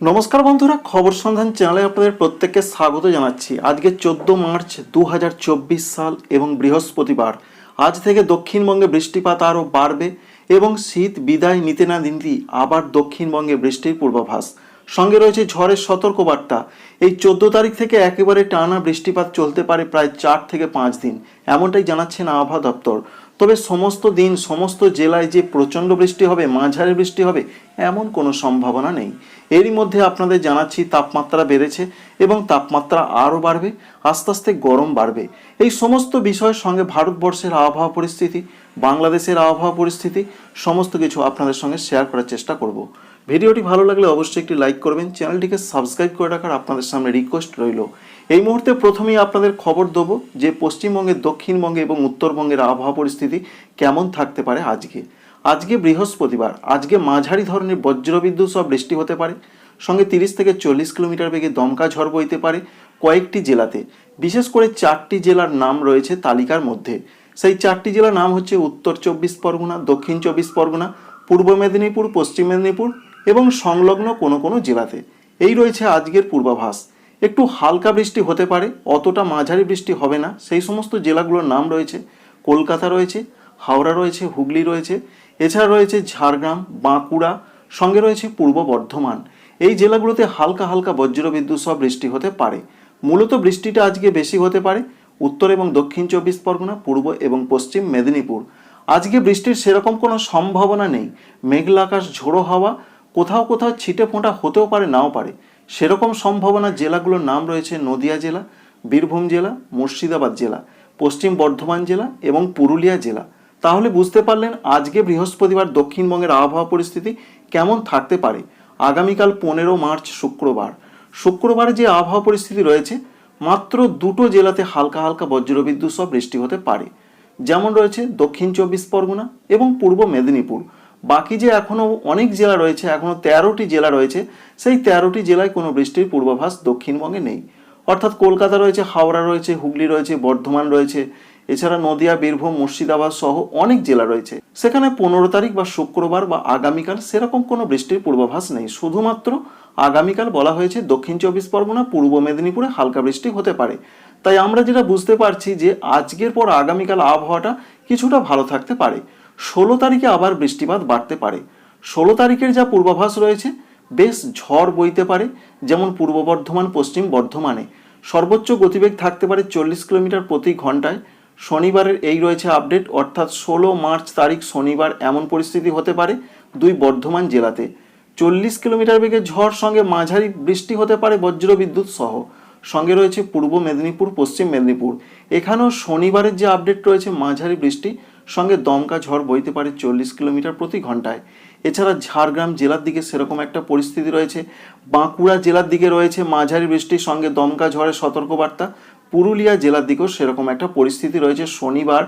নমস্কার বন্ধুরা, খবর সন্ধান চ্যানেলে আপনাদের প্রত্যেককে স্বাগত জানাচ্ছি। আজকে চোদ্দ মার্চ দু হাজার চব্বিশ সাল এবং বৃহস্পতিবার। আজ থেকে দক্ষিণবঙ্গে বৃষ্টিপাত আরও বাড়বে এবং শীত বিদায় নিতে না নিতেই আবার দক্ষিণবঙ্গে বৃষ্টির পূর্বাভাস। সঙ্গে রয়েছে ঝড়ের সতর্কবার্তা। এই চোদ্দ তারিখ থেকে একেবারে টানা বৃষ্টিপাত চলতে পারে প্রায় চার থেকে পাঁচ দিন। এমনটাই জানাচ্ছেন আবহাওয়া দপ্তর। তবে সমস্ত দিন, সমস্ত জেলায় যে প্রচণ্ড বৃষ্টি হবে, মাঝারি বৃষ্টি হবে, এমন কোনো সম্ভাবনা নেই। এরই মধ্যে আপনাদের জানাচ্ছি তাপমাত্রা বেড়েছে এবং তাপমাত্রা আরও বাড়বে, আস্তে আস্তে গরম বাড়বে। এই সমস্ত বিষয়ের সঙ্গে ভারতবর্ষের আবহাওয়া পরিস্থিতি, বাংলাদেশের আবহাওয়া পরিস্থিতি, সমস্ত কিছু আপনাদের সঙ্গে শেয়ার করার চেষ্টা করব। ভিডিওটি ভালো লাগলে অবশ্যই একটি লাইক করবেন, চ্যানেলটিকে সাবস্ক্রাইব করে রাখার আপনাদের সামনে রিকোয়েস্ট রইল। এই মুহূর্তে প্রথমেই আপনাদের খবর দেবো যে পশ্চিমবঙ্গের দক্ষিণবঙ্গে এবং উত্তরবঙ্গের আবহাওয়া পরিস্থিতি কেমন থাকতে পারে আজকে। আজকে বৃহস্পতিবার, আজকে মাঝারি ধরনের বজ্রবিদ্যুৎ সব বৃষ্টি হতে পারে, সঙ্গে তিরিশ থেকে চল্লিশ কিলোমিটার বেগে দমকা ঝড় বইতে পারে কয়েকটি জেলাতে। বিশেষ করে চারটি জেলার নাম রয়েছে তালিকার মধ্যে। সেই চারটি জেলার নাম হচ্ছে উত্তর চব্বিশ পরগনা, দক্ষিণ চব্বিশ পরগনা, পূর্ব মেদিনীপুর, পশ্চিম মেদিনীপুর এবং সংলগ্ন কোনো কোনো জেলাতে। এই রয়েছে আজকের পূর্বাভাস। একটু হালকা বৃষ্টি হতে পারে, অতটা মাঝারি বৃষ্টি হবে না। সেই সমস্ত জেলাগুলোর নাম রয়েছে। কলকাতা রয়েছে, হাওড়া রয়েছে, হুগলি রয়েছে, এছাড়া রয়েছে ঝাড়গ্রাম, বাঁকুড়া, সঙ্গে রয়েছে পূর্ব বর্ধমান। এই জেলাগুলোতে হালকা হালকা বজ্রবিদ্যুৎ সহ বৃষ্টি হতে পারে। মূলত বৃষ্টিটা আজকে বেশি হতে পারে উত্তর এবং দক্ষিণ চব্বিশ পরগনা, পূর্ব এবং পশ্চিম মেদিনীপুর। আজকে বৃষ্টির সেরকম কোনো সম্ভাবনা নেই। মেঘলা আকাশ, ঝোড়ো হাওয়া কোথাও কোথাও ছিটে ফোঁটা হতেও পারে, নাও পারে। সেরকম সম্ভাবনা জেলাগুলোর নাম রয়েছে নদিয়া জেলা, বীরভূম জেলা, মুর্শিদাবাদ জেলা, পশ্চিম বর্ধমান জেলা এবং পুরুলিয়া জেলা। তাহলে বুঝতে পারলেন আজকে বৃহস্পতিবার দক্ষিণবঙ্গের আবহাওয়া পরিস্থিতি কেমন থাকতে পারে। আগামীকাল পনেরো মার্চ শুক্রবার। শুক্রবারে যে আবহাওয়া পরিস্থিতি রয়েছে, মাত্র দুটো জেলাতে হালকা হালকা বজ্রবিদ্যুৎ সহ বৃষ্টি হতে পারে। যেমন রয়েছে দক্ষিণ চব্বিশ পরগনা এবং পূর্ব মেদিনীপুর। বাকি যে এখনও অনেক জেলা রয়েছে এখনও তেরোটি জেলা রয়েছে, সেই তেরোটি জেলায় কোনো বৃষ্টির পূর্বাভাস দক্ষিণবঙ্গে নেই। অর্থাৎ কলকাতা রয়েছে, হাওড়া রয়েছে, হুগলি রয়েছে, বর্ধমান রয়েছে, এছাড়া নদিয়া, বীরভূম, মুর্শিদাবাদ সহ অনেক জেলা রয়েছে। সেখানে পনেরো তারিখ বা শুক্রবার বা আগামীকাল সেরকম কোনো বৃষ্টির পূর্বাভাস নেই। শুধুমাত্র আগামীকাল বলা হয়েছে দক্ষিণ চব্বিশ পরগনা, পূর্ব মেদিনীপুরে হালকা বৃষ্টি হতে পারে। তাই আমরা যেটা বুঝতে পারছি যে আজকের পর আগামীকাল আবহাওয়াটা কিছুটা ভালো থাকতে পারে। ষোলো তারিখে আবার বৃষ্টিপাত বাড়তে পারে। ষোলো তারিখের যা পূর্বাভাস রয়েছে, বেশ ঝড় বইতে পারে, যেমন পূর্ব বর্ধমান, পশ্চিম বর্ধমানে। সর্বোচ্চ গতিবেগ থাকতে পারে চল্লিশ কিলোমিটার প্রতি ঘন্টায় শনিবারের এই রয়েছে আপডেট, অর্থাৎ ষোলো মার্চ তারিখ শনিবার এমন পরিস্থিতি হতে পারে দুই বর্ধমান জেলাতে। চল্লিশ কিলোমিটার বেগে ঝড় সঙ্গে মাঝারি বৃষ্টি হতে পারে বজ্রবিদ্যুৎ সহ। সঙ্গে রয়েছে পূর্ব মেদিনীপুর, পশ্চিম মেদিনীপুর। এখানেও শনিবারের যে আপডেট রয়েছে, মাঝারি বৃষ্টি সঙ্গে দমকা ঝড় বইতে পারে চল্লিশ কিলোমিটার প্রতি ঘন্টায় এছাড়া ঝাড়গ্রাম জেলার দিকে সেরকম একটা পরিস্থিতি রয়েছে। বাঁকুড়া জেলার দিকে রয়েছে মাঝারি বৃষ্টির সঙ্গে দমকা ঝড়ের সতর্কবার্তা। পুরুলিয়া জেলার দিকেও সেরকম একটা পরিস্থিতি রয়েছে শনিবার,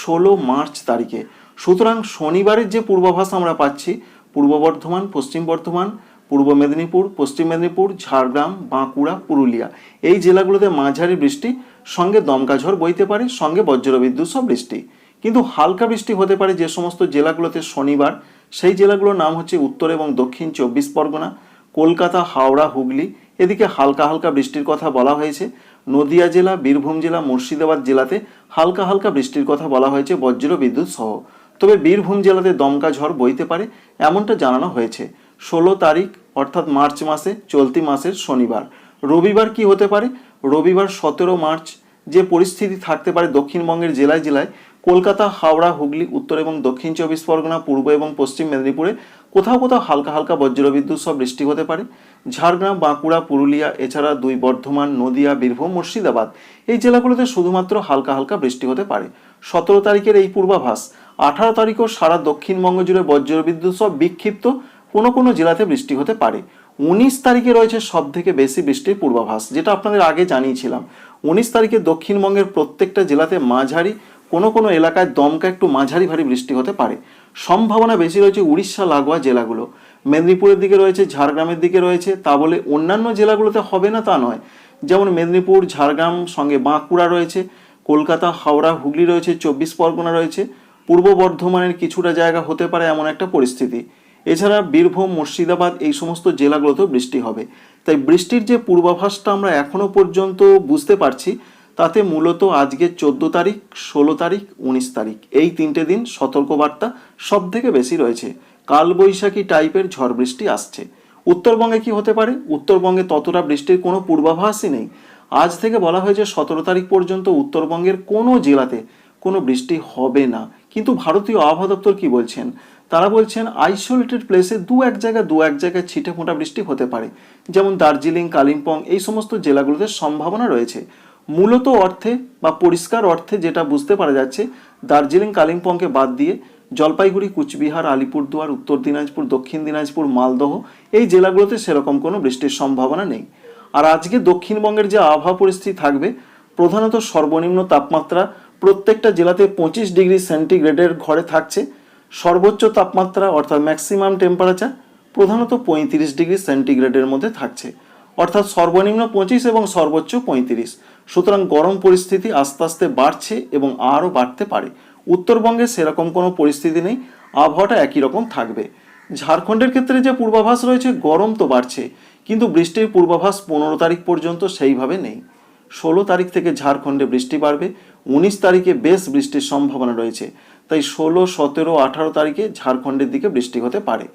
ষোলো মার্চ তারিখে। সুতরাং শনিবারের যে পূর্বাভাস আমরা পাচ্ছি, পূর্ব বর্ধমান, পশ্চিম বর্ধমান, পূর্ব মেদিনীপুর, পশ্চিম মেদিনীপুর, ঝাড়গ্রাম, বাঁকুড়া, পুরুলিয়া এই জেলাগুলোতে মাঝারি বৃষ্টি, সঙ্গে দমকা ঝড় বইতে পারে, সঙ্গে বজ্রবিদ্যুৎ সব বৃষ্টি। কিন্তু হালকা বৃষ্টি হতে পারে যে সমস্ত জেলাগুলোতে শনিবার। সেই জেলাগুলোর নাম হচ্ছে উত্তর এবং দক্ষিণ চব্বিশ পরগনা, কলকাতা, হাওড়া, হুগলি। এদিকে হালকা হালকা বৃষ্টির কথা বলা হয়েছে। নদিয়া জেলা, বীরভূম জেলা, মুর্শিদাবাদ জেলাতে হালকা হালকা বৃষ্টির কথা বলা হয়েছে বজ্র বিদ্যুৎ সহ। তবে বীরভূম জেলাতে দমকা ঝড় বইতে পারে, এমনটা জানানো হয়েছে। ষোলো তারিখ, অর্থাৎ মার্চ মাসে, চলতি মাসের শনিবার। রবিবার কি হতে পারে? রবিবার সতেরো মার্চ। যে পরিস্থিতি থাকতে পারে দক্ষিণবঙ্গের জেলায় জেলায় কলকাতা, হাওড়া, হুগলি, উত্তর এবং দক্ষিণ চব্বিশ পরগনা, পূর্ব এবং পশ্চিম মেদিনীপুরে কোথাও কোথাও হালকা হালকা বজ্রবিদ্যুৎ সব বৃষ্টি হতে পারে। ঝাড়গ্রাম, বাঁকুড়া, পুরুলিয়া, এছাড়া দুই বর্ধমান, নদিয়া, বীরভূম, মুর্শিদাবাদ এই জেলাগুলোতে শুধুমাত্র হালকা হালকা বৃষ্টি হতে পারে। সতেরো তারিখের এই পূর্বাভাস, আঠারো তারিখও সারা দক্ষিণবঙ্গ জুড়ে বজ্রবিদ্যুৎ সব বিক্ষিপ্ত কোনো কোনো জেলাতে বৃষ্টি হতে পারে। উনিশ তারিখে রয়েছে সব থেকে বেশি বৃষ্টির পূর্বাভাস, যেটা আপনাদের আগে জানিয়েছিলাম। উনিশ তারিখে দক্ষিণবঙ্গের প্রত্যেকটা জেলাতে মাঝারি কোনো কোনো এলাকায় দমকা একটু মাঝারি ভারী বৃষ্টি হতে পারে। সম্ভাবনা বেশি রয়েছে উড়িষ্যা, লাগোয়া জেলাগুলো। মেদিনীপুরের দিকে রয়েছে, ঝাড়গ্রামের দিকে রয়েছে। তা বলে অন্যান্য জেলাগুলোতে হবে না তা নয়। যেমন মেদিনীপুর, ঝাড়গ্রাম, সঙ্গে বাঁকুড়া রয়েছে। কলকাতা, হাওড়া, হুগলি রয়েছে, চব্বিশ পরগনা রয়েছে। পূর্ব বর্ধমানের কিছুটা জায়গা হতে পারে এমন একটা পরিস্থিতি। এছাড়া বীরভূম, মুর্শিদাবাদ এই সমস্ত জেলাগুলোতেও বৃষ্টি হবে। তাই বৃষ্টির যে পূর্বাভাসটা আমরা এখনও পর্যন্ত বুঝতে পারছি তাতে মূলত আজকে চোদ্দ তারিখ, ষোলো তারিখ, উনিশ তারিখ। এই তিনটে দিন সতর্কবার্তা সব থেকে বেশি রয়েছে। কালবৈশাখী টাইপের ঝড় বৃষ্টি আসছে। উত্তরবঙ্গে কি হতে পারে? উত্তরবঙ্গে ততটা বৃষ্টির কোনো পূর্বাভাসই নেই। আজ থেকে বলা হয়েছে সতেরো তারিখ পর্যন্ত উত্তরবঙ্গের কোনো জেলাতে কোনো বৃষ্টি হবে না। কিন্তু ভারতীয় আবহাওয়া দপ্তর কি বলছেন? তারা বলছেন, আইসোলেটেড প্লেসে দু এক জায়গায় দু এক জায়গায় ছিটে ফোঁটা বৃষ্টি হতে পারে। যেমন দার্জিলিং, কালিম্পং, এই সমস্ত জেলাগুলোতে সম্ভাবনা রয়েছে। মূলত অর্থে বা পরিষ্কার অর্থে যেটা বুঝতে পারা যাচ্ছে, দার্জিলিং কালিম্পংকে বাদ দিয়ে জলপাইগুড়ি, কুচবিহার, আলিপুরদুয়ার, উত্তর দিনাজপুর, দক্ষিণ দিনাজপুর, মালদহ এই জেলাগুলোতে সেরকম কোনো বৃষ্টির সম্ভাবনা নেই। আর আজকে দক্ষিণবঙ্গের যে আবহাওয়া পরিস্থিতি থাকবে, প্রধানত সর্বনিম্ন তাপমাত্রা প্রত্যেকটা জেলাতে পঁচিশ ডিগ্রি সেন্টিগ্রেডের ঘরে থাকছে। সর্বোচ্চ তাপমাত্রা অর্থাৎ ম্যাক্সিমাম টেম্পারেচার প্রধানত পঁয়ত্রিশ ডিগ্রি সেন্টিগ্রেডের মধ্যে থাকছে। অর্থাৎ সর্বনিম্ন পঁচিশ এবং সর্বোচ্চ পঁয়ত্রিশ। সুতরাং গরম পরিস্থিতি আস্তে আস্তে বাড়ছে এবং আরও বাড়তে পারে। উত্তরবঙ্গে সেরকম কোনো পরিস্থিতি নেই। আবহাওয়াটা একই রকম থাকবে। ঝাড়খণ্ডের ক্ষেত্রে যে পূর্বাভাস রয়েছে, গরম তো বাড়ছে, কিন্তু বৃষ্টির পূর্বাভাস পনেরো তারিখ পর্যন্ত সেইভাবে নেই। ষোলো তারিখ থেকে ঝাড়খণ্ডে বৃষ্টি বাড়বে, উনিশ তারিখে বেশ বৃষ্টির সম্ভাবনা রয়েছে। তাই ষোলো, সতেরো, আঠারো তারিখে ঝাড়খণ্ডের দিকে বৃষ্টি হতে পারে।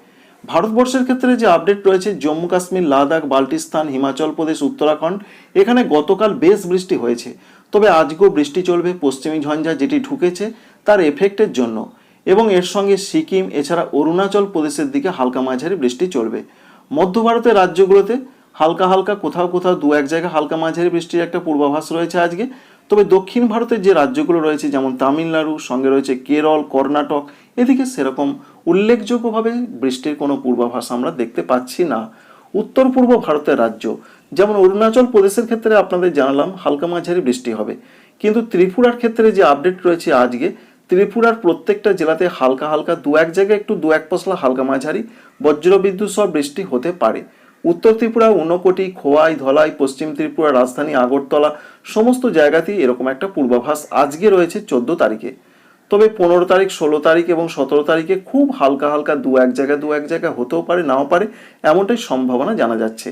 ভারতবর্ষের ক্ষেত্রে যে আপডেট রয়েছে, জম্মু কাশ্মীর, লাদাখ, বাল্টিস্তান, হিমাচল প্রদেশ, উত্তরাখণ্ড, এখানে গতকাল বেশ বৃষ্টি হয়েছে। তবে আজকেও বৃষ্টি চলবে পশ্চিমী ঝঞ্ঝা যেটি ঢুকেছে তার এফেক্টের জন্য। এবং এর সঙ্গে সিকিম, এছাড়া অরুণাচল প্রদেশের দিকে হালকা মাঝারি বৃষ্টি চলবে। মধ্য ভারতের রাজ্যগুলোতে হালকা হালকা কোথাও কোথাও দু এক জায়গায় হালকা মাঝারি বৃষ্টির একটা পূর্বাভাস রয়েছে আজকে। তবে দক্ষিণ ভারতের যে রাজ্যগুলো রয়েছে, যেমন তামিলনাড়ু, সঙ্গে রয়েছে কেরল, কর্ণাটক, এদিকে সেরকম উল্লেখযোগ্যভাবে বৃষ্টির কোনো পূর্বাভাস আমরা দেখতে পাচ্ছি না। উত্তর পূর্ব ভারতের রাজ্য, যেমন অরুণাচল প্রদেশের ক্ষেত্রে আপনাদের জানালাম, হালকা মাঝারি বৃষ্টি হবে। কিন্তু ত্রিপুরার ক্ষেত্রে যে আপডেট রয়েছে আজকে, ত্রিপুরার প্রত্যেকটা জেলাতে হালকা হালকা দু এক জায়গায় একটু দু এক পশলা হালকা মাঝারি বজ্রবিদ্যুৎ সহ বৃষ্টি হতে পারে। উত্তর ত্রিপুরা ঊনকোটি খোয়াই, ধলাই, পশ্চিম ত্রিপুরা, রাজধানী, আগরতলা, সমস্ত জায়গাতেই এরকম একটা পূর্বাভাস আজকে রয়েছে চোদ্দ তারিখে। তবে পনেরো তারিখ, ষোলো তারিখ এবং সতেরো তারিখে খুব হালকা হালকা দু এক জায়গায় দু এক জায়গায় হতেও পারে, নাও পারে, এমনটাই সম্ভাবনা জানা যাচ্ছে।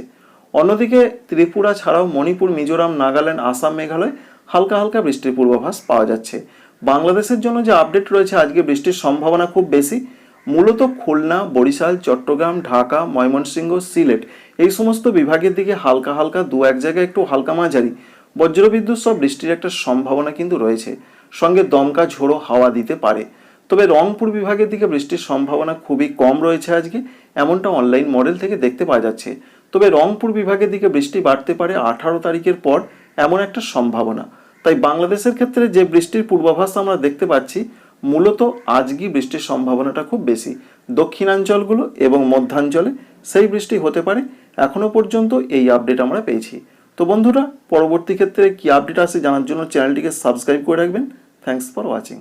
অন্যদিকে ত্রিপুরা ছাড়াও মণিপুর, মিজোরাম, নাগাল্যান্ড, আসাম, মেঘালয় হালকা হালকা বৃষ্টির পূর্বাভাস পাওয়া যাচ্ছে। বাংলাদেশের জন্য যে আপডেট রয়েছে, আজকে বৃষ্টির সম্ভাবনা খুব বেশি। মূলত খুলনা, বরিশাল, চট্টগ্রাম, ঢাকা, ময়মনসিংহ, সিলেট। এই সমস্ত বিভাগের দিকে হালকা হালকা দু এক জায়গায় একটু হালকা মাঝারি। বজ্রবিদ্যুৎ সব বৃষ্টির একটা সম্ভাবনা কিন্তু রয়েছে। সঙ্গে দমকা ঝোড়ো হাওয়া দিতে পারে। তবে রংপুর বিভাগের দিকে বৃষ্টির সম্ভাবনা খুবই কম রয়েছে আজকে। এমনটা অনলাইন মডেল থেকে দেখতে পাওয়া যাচ্ছে। তবে রংপুর বিভাগের দিকে বৃষ্টি বাড়তে পারে আঠারো তারিখের পর, এমন একটা সম্ভাবনা। তাই বাংলাদেশের ক্ষেত্রে যে বৃষ্টির পূর্বাভাস আমরা দেখতে পাচ্ছি মূলত আজকে বৃষ্টির সম্ভাবনাটা খুব বেশি। দক্ষিণাঞ্চলগুলো এবং মধ্যাঞ্চলে সেই বৃষ্টি হতে পারে। এখনও পর্যন্ত এই আপডেট আমরা পেয়েছি। তো বন্ধুরা, পরবর্তী ক্ষেত্রে কী আপডেট আসে জানার জন্য চ্যানেলটিকে সাবস্ক্রাইব করে রাখবেন। Thanks for watching